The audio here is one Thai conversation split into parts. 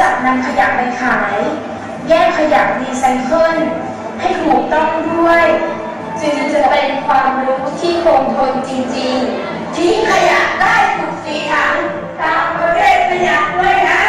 จักนำขยะไปขาย แยกขยะรีไซเคิลให้ถูกต้องด้วย จึงจะเป็นความรู้ที่คงทนจริงๆ ทิ้งขยะได้ถูกสีถังตามประเทศขยะด้วยนะ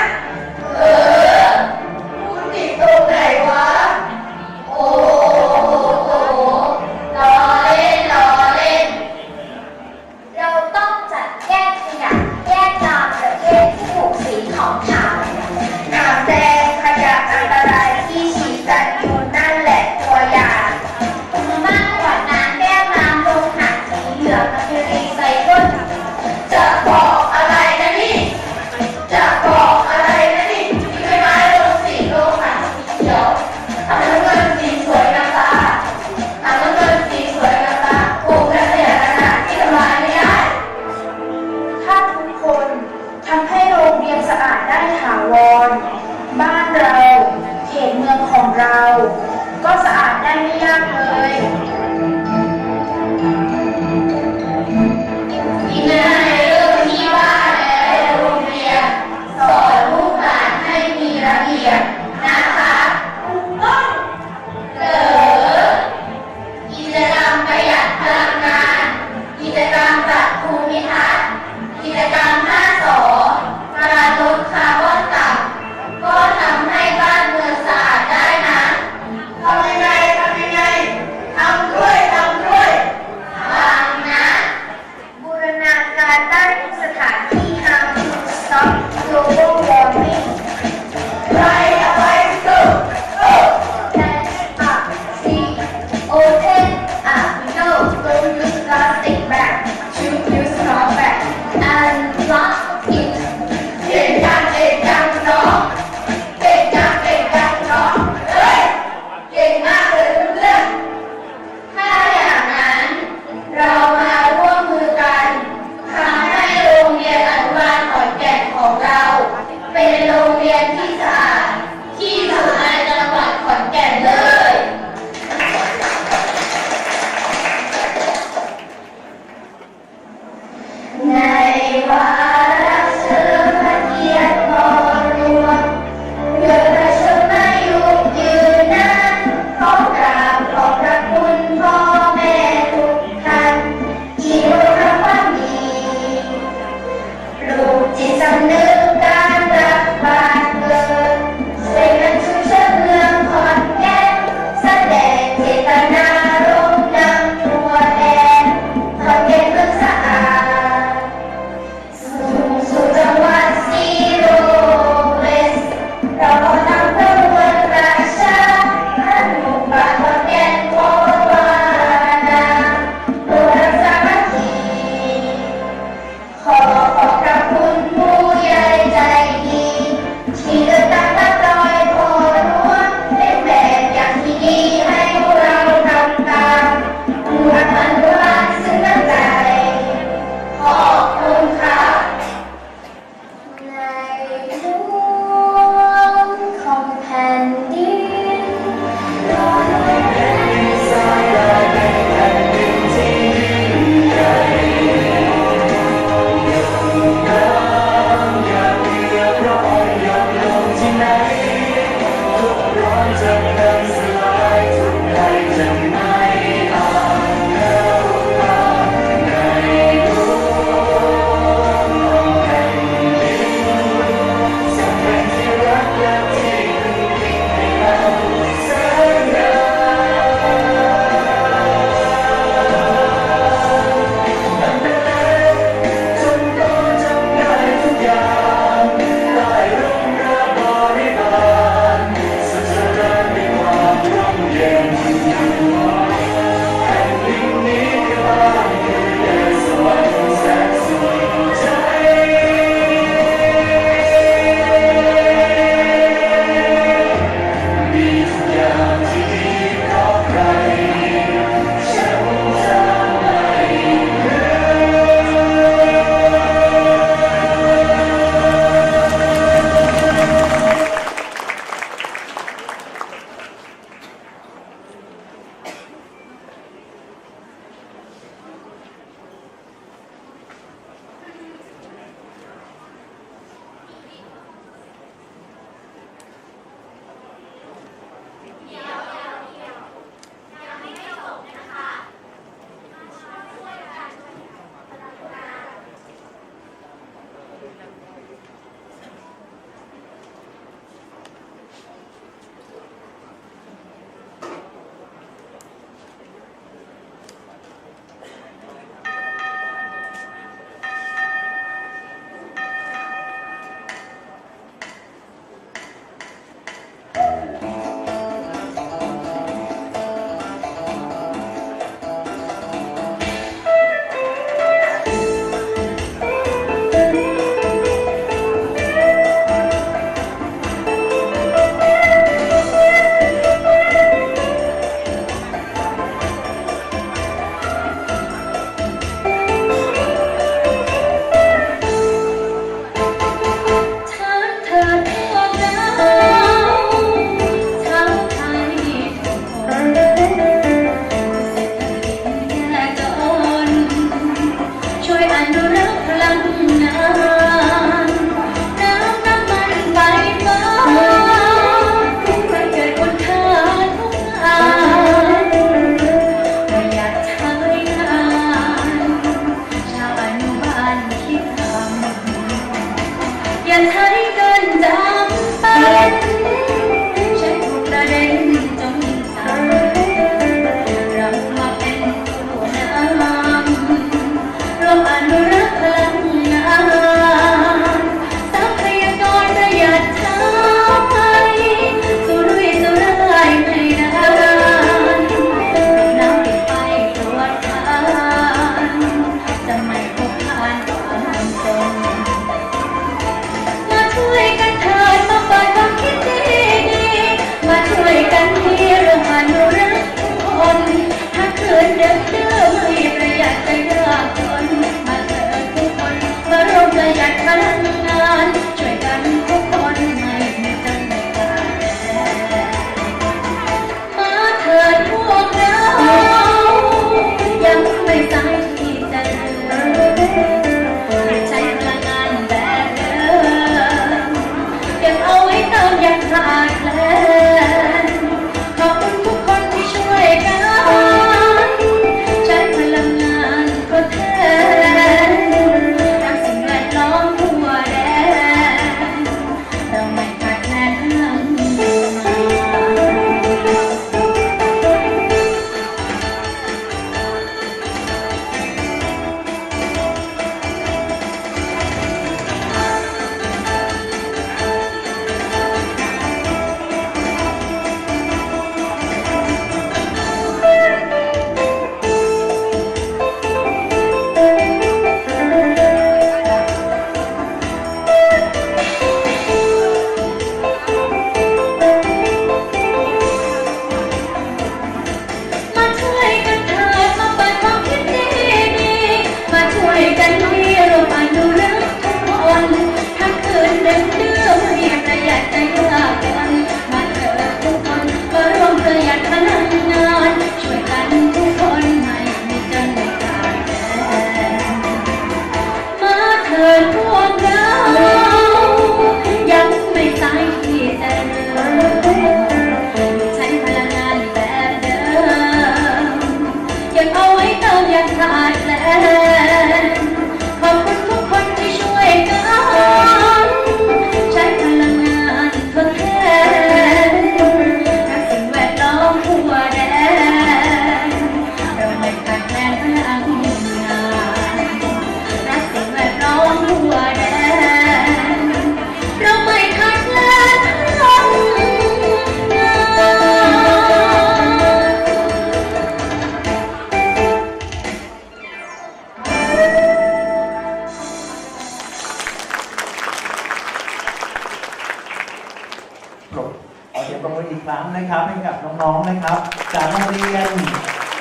ครั้งนะครับให้กับน้องๆนะครับ จากโรงเรียน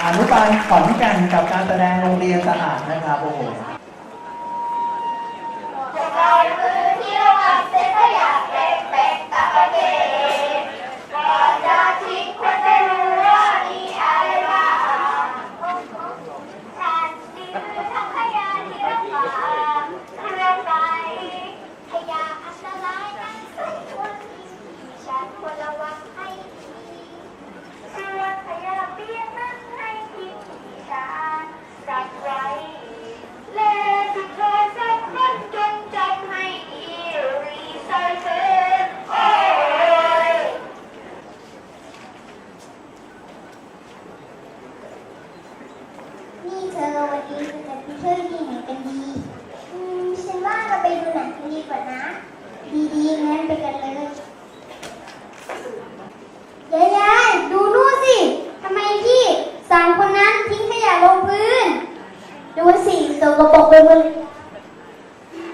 อนุบาลขอนแก่นกับการแสดงโรงเรียนสะอาดนะครับโอ้โห เราคือที่ระวังเศษขยะเล็กๆตะกะเกนก่อนจะทิ้งควรจะรู้ว่ามีอะไรบ้างฉันคือถังขยะที่ระบายเครื่องไฟขยะอันตรายนั้นไม่ควรทิ้งฉันควรระวังให้ดีเครื่องขยะเปียกนั้นให้ทิ้งที่ฉันรักไว้ เลขเธอสักคนจงจำให้ดีรีไซเคิลโอ้ย นี่เธอวันนี้เราจะไปเที่ยวที่ไหนกันดี อืม ฉันว่าเราไปดูหนังกันดีกว่านะ ดีๆ งั้นไปกันเลยยายยายดูนู่นสิ ทำไมพี่สามคนนั้นทิ้งขยะลงพื้น ดู สิสกปรกไปหมด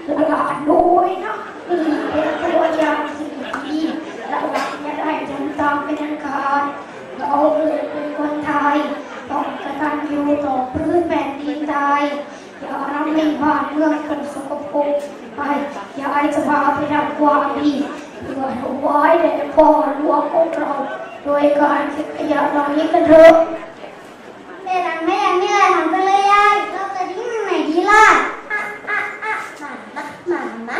ละลานด้วยนะเป็นตัวอย่างสิ่งดีละลานอย่าได้ทำตามเป็นอันขาดเราเลยเป็นคนไทยต้องกระตัญญูต่อพื้นแผ่นดินไทยอย่าทำให้บ้านเมืองเป็นสกปรกไปอย่าให้จะพาไปทำความดีเพื่อถวายแด่พ่อหลวงของเราโดยการเก็บขยะเหล่านี้กันเถอะ แม่หลังแม่ยังไม่อะไรทำกันเลยยายเราจะทิ้งตรงไหนดีล่ะอะอะอะหมันนะหมันนะ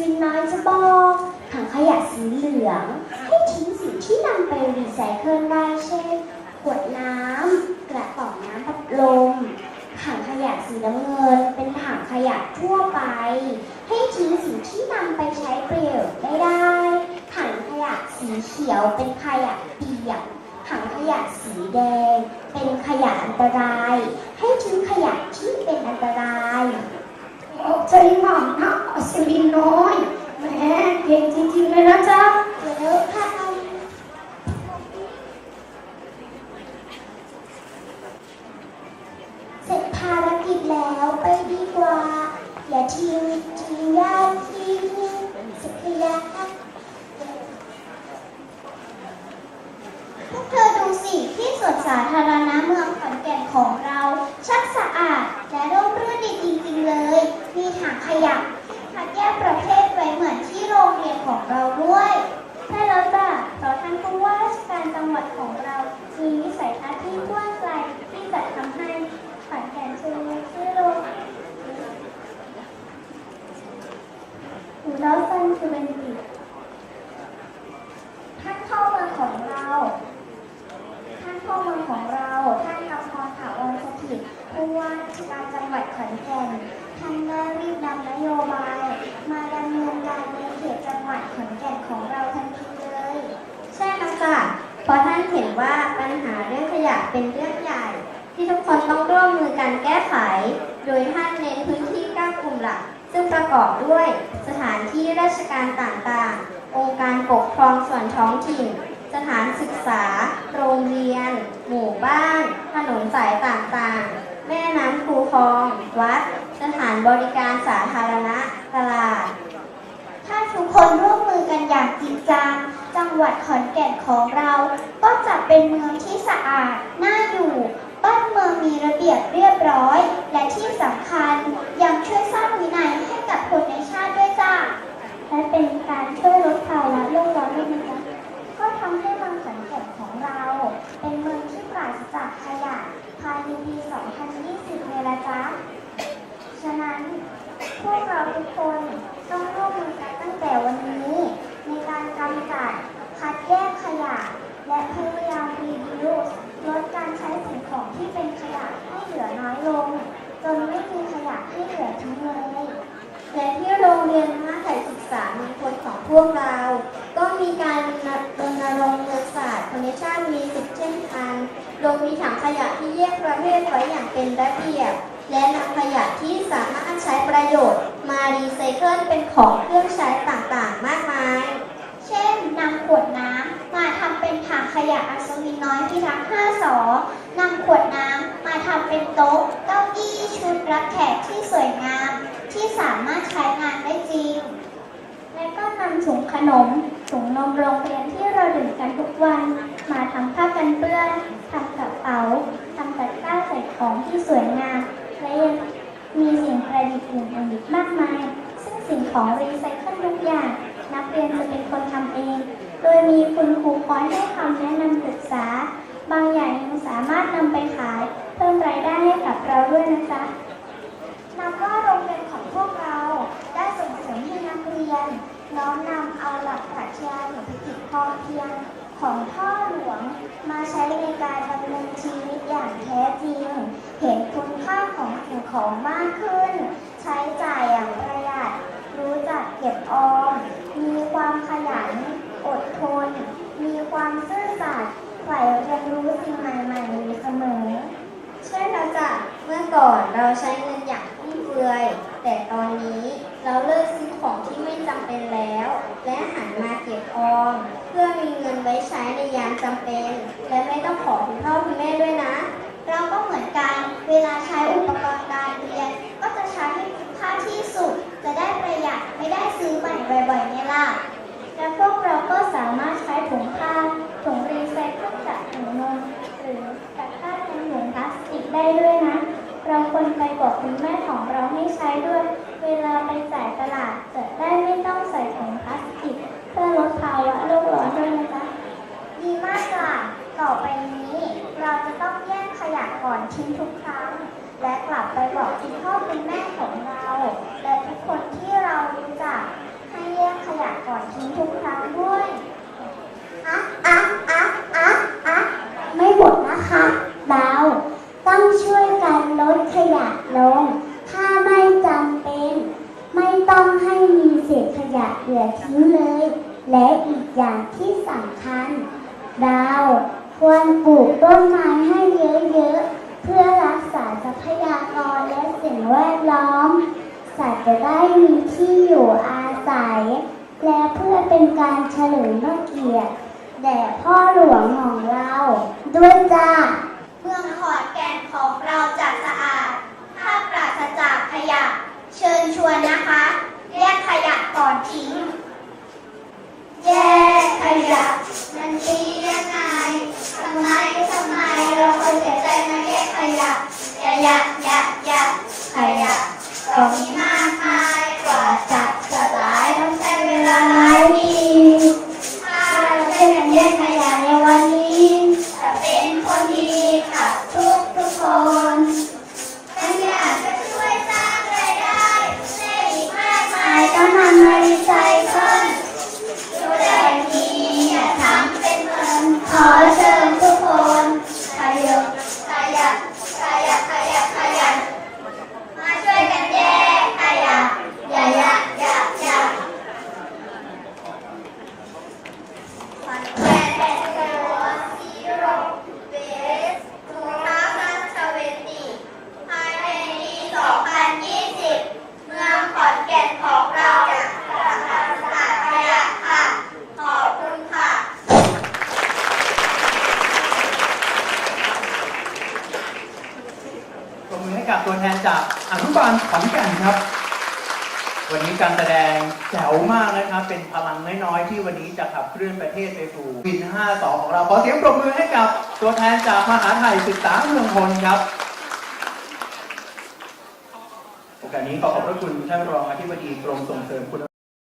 อัศวินน้อยจะบอกถังขยะสีเหลือง ให้ทิ้งสิ่งที่นำไปรีไซเคิลได้เช่น ขวดน้ำ กระป๋องน้ำพัดลม ถังขยะสีน้ำเงิน เป็นถังขยะทั่วไป ให้ทิ้งสิ่งที่นำไปใช้ประโยชน์ไม่ได้ ถังขยะสีเขียวเป็นขยะเปียก ถังขยะสีแดง เป็นขยะอันตราย ให้ทิ้งขยะที่เป็นอันตราย ขอกใจหม่ำนะอัศวินน้อยแหม่เก่งจริงๆเลยนะจ๊ะเดี๋ยวค่ะเสร็จภารกิจแล้วไปดีกว่า อย่าทิ้งทิ้งยาทิ้งสักยะพวกเธอดูสิที่สวนสาธารณะเมืองขอนแก่นของเรา ชักสะอาดและร่มรื่นดีจริงๆเลย มีถังขยะคัดแยกประเภทไว้เหมือนที่โรงเรียนของเราด้วย ใช่แล้วจ้ะเพราะท่านผู้ว่าราชการจังหวัดของเรา มีวิสัยทัศน์ที่กว้างไกลที่จะทำให้ขอนแก่นชื่อชื่อโลกหู แล้วซันคือเป็นท่านเข้าเมืองของเรา ท่านเข้าเมืองของเรา ท่านกำพรถาวรสถิตผู้ว่าการจังหวัดขอนแก่น ท่านได้รีบนำนโยบาย มาดำเนินการในเขตจังหวัดขอนแก่นของเราทันทีเลย ใช่แล้วจ้ะเพราะท่านเห็นว่าปัญหาเรื่องขยะเป็นเรื่องใหญ่ ที่ทุกคนต้องร่วมมือกันแก้ไข โดยท่านเน้นพื้นที่ก้ากลุ่มหลัก ซึ่งประกอบด้วยสถานที่ราชการต่างๆ องค์การปกครองส่วนท้องถิ่น สถานศึกษา โรงเรียน หมู่บ้าน ถนนสายต่างๆ แม่น้ำคูคลอง วัด สถานบริการสาธารณะ ตลาด ถ้าทุกคนร่วมมือกันอย่างจริงจัง จังหวัดขอนแก่นของเรา ก็จะเป็นเมืองที่สะอาด น่าอยู่ บ้านเมืองมีระเบียบเรียบร้อย และที่สำคัญยังช่วยสร้างวินัยให้กับคนในชาติด้วยจ้าและเป็นการช่วยลดภาวะโลกร้อนด้วยนะจ๊ะก็ทำให้เมืองขอนแก่นของเรา เป็นเมืองที่ปราศจากขยะภายในปี 2020 เลยละจ้าฉะนั้นพวกเราทุกคนต้องร่วมมือกันตั้งแต่วันนี้ ในการกำจัดคัดแยกขยะ และพยายามรีดิว ลดการใช้สิ่งของที่เป็นขยะให้เหลือน้อยลง จนไม่มีขยะให้เหลือทิ้งเลยและที่โรงเรียนมาไทยศึกษามงคลของพวกเรา ก็มีการรณรงค์เมืองศาสตร์คอนเนชั่นมีสิบเช่นกันโดยมีถังขยะที่แยกประเภทไว้อย่างเป็นระเบียบ และนำขยะที่สามารถใช้ประโยชน์ มารีไซเคิลเป็นของเครื่องใช้ต่างๆ มากมาย เช่นนำขวดน้ำมาทำเป็นถังขยะอัศวินน้อยพิทักษ์5สอนำขวดน้ำมาทำ เป็นโต๊ะเก้าอี้ชุดรับแขกที่สวยงาม ที่สามารถใช้งานได้จริง และก็นำถุงขนมถุงนมโรงเรียนที่เราดื่มกันทุกวัน มาทำผ้ากันเปื้อนทำกระเป๋าทำตะกร้าใส่ของที่สวยงาม และยังมีสิ่งประดิษฐ์อื่นๆอีกมากมาย ซึ่งสิ่งของรีไซเคิลทุกอย่าง นักเรียนจะเป็นคนทำเอง โดยมีคุณครูคอยให้คำแนะนำปรึกษา บางอย่างยังสามารถนำไปข ของพ่อหลวงมาใช้ในการดำเนินชีวิตอย่างแท้จริง เห็นคุณค่าของสิ่งของมากขึ้น ใช้จ่ายอย่างประหยัด รู้จักเก็บออม มีความขยัน อดทน มีความซื่อสัตย์ใฝ่เรียนรู้สิ่งใหม่ๆอยู่เสมอ ใช่แล้วจ้ะเมื่อก่อนเราใช้เงินอย่างฟุ่มเฟือย แต่ตอนนี้เราเลิกซื้อของที่ไม่จำเป็นแล้ว และหันมาเก็บออมเงินไว้ใช้ในยาเป็น และไม่ต้องขอคุณพ่อคุณแม่ด้วยนะ เราก็เหมือนกันเวลาใช้อุปกรณ์การเรียน ก็จะใช้ให้คุ้มค่าที่สุด จะได้ประหยัดไม่ได้ซื้อใหม่บ่อยๆเนี่ยล่ะและพวกเราก็สามารถใช้ถุงผ้าถุงรีไซเคิลจากถุงนมหรือจากผ้าแทนถุงพลาสติกได้ด้วยนะ เราควรไปบอกคุณแม่ของเราให้ใช้ด้วย เวลาไปจ่ายตลาดจะได้ไม่ต้องใส่ถุงพลาสติก เพื่อลดภาวะโลกร้อนด้วยนะจ๊ะ ดีมากค่ะ ต่อไปนี้ เราจะต้องแยกขยะก่อนทิ้งทุกครั้ง และกลับไปบอกคุณพ่อคุณแม่ของเรา และทุกคนที่เรารู้จักให้แยกขยะก่อนทิ้งทุกครั้งด้วยอะอะอะอะอะไม่หมดนะคะ เราต้องช่วยกันลดขยะลง ถ้าไม่จำเป็น ไม่ต้องให้มีเศษขยะเหลือทิ้งเลย และอีกอย่างที่สำคัญ เราควรปลูกต้นไม้ให้เยอะๆ เพื่อรักษาทรัพยากรและสิ่งแวดล้อม สัตว์จะได้มีที่อยู่อาศัย และเพื่อเป็นการเฉลิมพระเกียรติแด่พ่อหลวงของเรา ด้วยจ้าเมืองขอนแก่นของเราจะสะอาด ถ้าปราศจากขยะ เชิญชวนนะคะ แยกขยะก่อนทิ้ง แยกขยะมันดียังไงทำไมทำไมเราควรเสียใจมาแยกขยะขยะยะยะขยะก็มีมากมายกว่าจะสลายต้องใช้เวลาหลายปี แจ๋วมากนะครับ เป็นพลังน้อยๆ ที่วันนี้จะขับเคลื่อนประเทศไปสู่วิน 5 2 ของเรา ขอเสียงปรบมือให้กับตัวแทนจากมหาไทยศึกษาเมืองพลครับโอกาสนี้ขอขอบพระคุณท่านรองอธิบดีกรมส่งเสริมคุณ